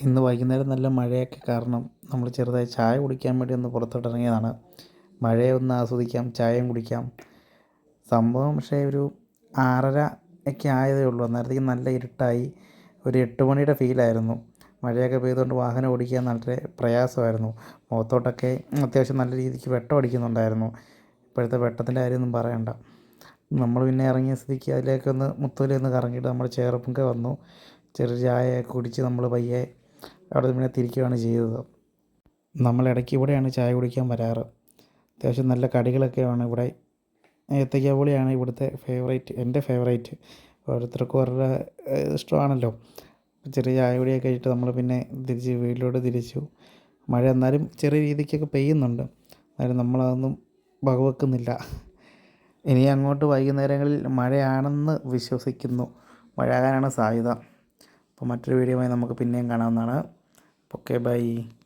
ഇന്ന് വൈകുന്നേരം നല്ല മഴയൊക്കെ കാരണം നമ്മൾ ചെറുതായി ചായ കുടിക്കാൻ വേണ്ടി ഒന്ന് പുറത്തോട്ട് ഇറങ്ങിയതാണ് മഴയെ ഒന്ന് ആസ്വദിക്കാം ചായയും കുടിക്കാം. സംഭവം പക്ഷേ ഒരു ആറര ഒക്കെ ആയതേ ഉള്ളൂ. അന്നേരത്തേക്ക് നല്ല ഇരുട്ടായി. ഒരു എട്ട് മണിയുടെ ഫീലായിരുന്നു മഴയൊക്കെ പെയ്തുകൊണ്ട് വാഹനം ഓടിക്കാൻ വളരെ പ്രയാസമായിരുന്നു. മുഖത്തോട്ടൊക്കെ അത്യാവശ്യം നല്ല രീതിക്ക് വെട്ടം അടിക്കുന്നുണ്ടായിരുന്നു. ഇപ്പോഴത്തെ വെട്ടത്തിന്റെ കാര്യമൊന്നും പറയണ്ട. നമ്മൾ പിന്നെ ഇറങ്ങിയ സ്ഥിതിക്ക് അതിലേക്കൊന്ന് മുത്തൂലൊന്ന് കറങ്ങിയിട്ട് നമ്മൾ ചേർപ്പൊക്കെ വന്നു. ചെറിയ ചായ കുടിച്ച് നമ്മൾ പയ്യെ അവിടെ പിന്നെ തിരിക്കുകയാണ് ചെയ്തത്. നമ്മൾ ഇടയ്ക്ക് ഇവിടെയാണ് ചായ കുടിക്കാൻ വരാറ്. അത്യാവശ്യം നല്ല കടികളൊക്കെയാണ് ഇവിടെ. ഏത്തയ്ക്ക പോളിയാണ് ഇവിടുത്തെ ഫേവറേറ്റ് എന്റെ ഫേവറേറ്റ് ഓരോരുത്തർക്കും അവരുടെ ഇഷ്ടമാണല്ലോ. ചെറിയ ചായ കുടിയൊക്കെ കഴിച്ചിട്ട് നമ്മൾ പിന്നെ തിരിച്ച് വീട്ടിലോട്ട് തിരിച്ചു. മഴ എന്നാലും ചെറിയ രീതിക്കൊക്കെ പെയ്യുന്നുണ്ട്. എന്നാലും നമ്മളതൊന്നും വകവെക്കുന്നില്ല. ഇനി അങ്ങോട്ട് വൈകുന്നേരങ്ങളിൽ മഴയാണെന്ന് വിശ്വസിക്കുന്നു. മഴ ആകാനാണ് സാധ്യത. അപ്പോൾ മറ്റൊരു വീഡിയോയുമായി നമുക്ക് പിന്നെയും കാണാവുന്നതാണ്. Oke, bye.